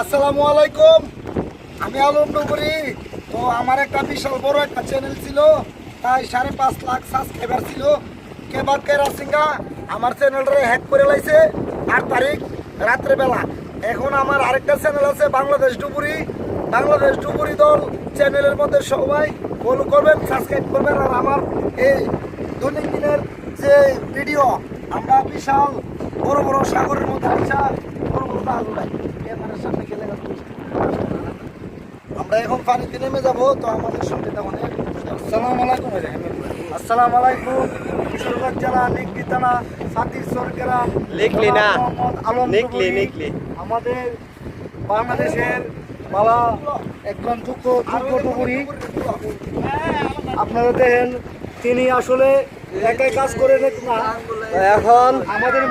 আসসালামু আলাইকুম। আমি আলম ডুবুরি তো আমার একটা বিশাল বড় একটা চ্যানেল ছিল। তাই সাড়ে পাঁচ লাখ সাবস্ক্রাইবার ছিল। কেবাদ কেরা সিংহা আমার চ্যানেলটা হ্যাক করে লাইছে আট তারিখ রাত্রেবেলা এখন আমার আরেকটা চ্যানেল আছে, বাংলাদেশ ডুবুরি। বাংলাদেশ ডুবুরি দল চ্যানেলের মধ্যে সবাই ফলো করবেন সাবস্ক্রাইব করবেন। আর আমার এই দৈনিক দিনের যে ভিডিও আমরা বিশাল বড় বড় সাগরের মধ্যে আইসা বড় বড় আমরা এখন পানিতে নেমে যাব তো আমাদের সঙ্গে তেমন আসসালামু আলাইকুম আসসালামু আলাইকুম। কিশোরগঞ্জ জেলা নিকলি থানা সাতির সরকারা লিখলি না। নিকলি, ডুবুরি। আমাদের বাংলাদেশের বালা একজন যোগ্য যোগ্য ডুবুরি আপনারা দেখেন তিনি আসলে একাই কাজ করে না। এখন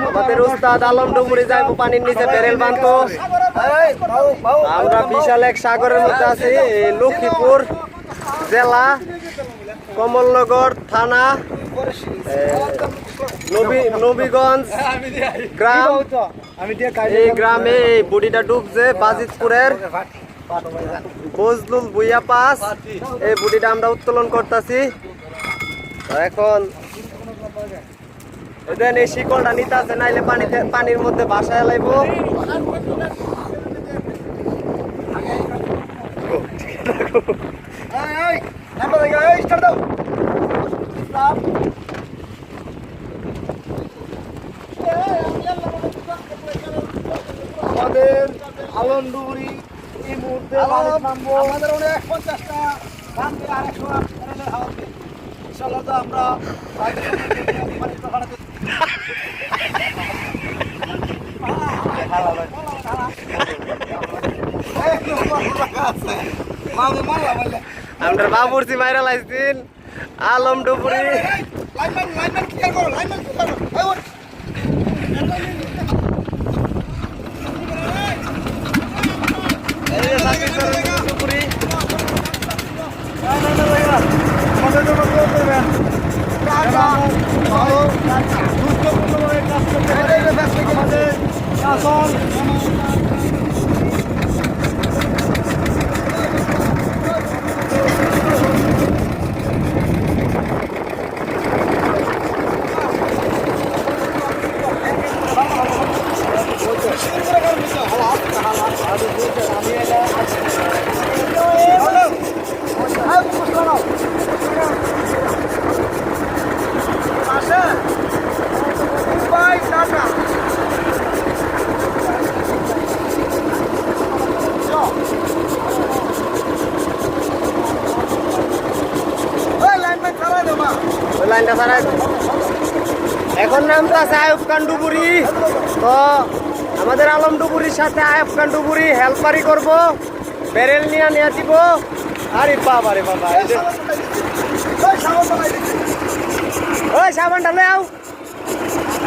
আমাদের উস্তাদ আলম ডুবুরি যাইবো পানির নিচে বেরেল বাউ, আমরা বিশাল এক সাগরের মধ্যে আছি লক্ষ্মীপুর জেলা কমলনগর থানা নবী নবীগঞ্জ গ্রাম। এই গ্রামে এই বুড়িটা ডুবছে বাজিতপুরের বজলুল বুইয়া পাস। এই বুড়িটা আমরা উত্তোলন করতেছি। এখন দেন এই শিকলটা নিতে আছে নাইলে পানিতে পানির মধ্যে বাসায় লাইব. আমাদের আলম ডুবুরি এই মুহূর্তে আমাদের অনেক পঞ্চাশটা আরেকশো হাওয়াতে ইনশাল্লাহ তো আমরা আমরা বাবুরসি মাইরা লাইছিন আলম ডুবুরি। লাইনম্যান লাইনম্যান ক্লিয়ার করো লাইনম্যান ক্লিয়ার করো এই ওঠ। এই যে সাকিব ডুবুরি আমাদের জন্য গুরুত্বপূর্ণভাবে কাজ করতে আমাদের শাসন লাইনটা ছাড়া এখন নামটা আছে আয়ুব খান ডুবুরি। তো আমাদের আলম ডুবুরির সাথে আয়ুব খান ডুবুরি হেল্পারি করব বেরেল নিয়ে নিয়ে দিব আরে বাবা রে বাবা ওই সাবানটা লয়ে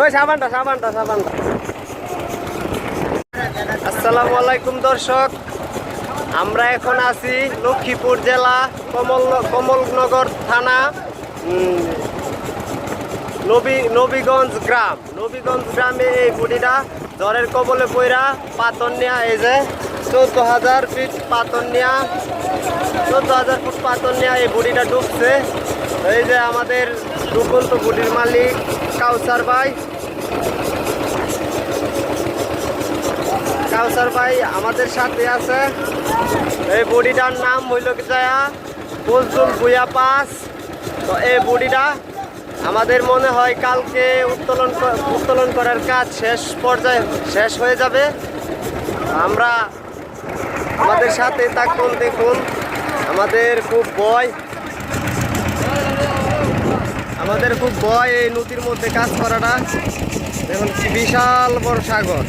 ওই সাবানটা সাবানটা দর্শক। আমরা এখন আছি লক্ষ্মীপুর জেলা কমল, কমলনগর থানা নবী, নবীগঞ্জ গ্রাম। নবীগঞ্জ গ্রামে এই বুড়িটা জ্বরের কবলে পইরা পাতন নেয়া, এই যে চোদ্দ হাজার ফিট পাতন নেয়া, চোদ্দ হাজার ফুট পাতন নেয়া এই বুড়িটা ডুবছে। এই যে আমাদের ডুবন্ত বুড়ির মালিক কাউসার ভাই। কাউসার ভাই আমাদের সাথে আছে। এই বডিটার নাম হইল কি যায়া বজরুল ভুয়া পাস। তো এই বডিটা আমাদের মনে হয় কালকে উত্তোলন উত্তোলন করার কাজ শেষ পর্যায়ে শেষ হয়ে যাবে। আমরা আমাদের সাথে থাকুন, দেখুন। আমাদের খুব ভয়। আমাদের খুব ভয় এই নদীর মধ্যে কাজ করাটা। এখন বিশাল বড় সাগর।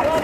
আরে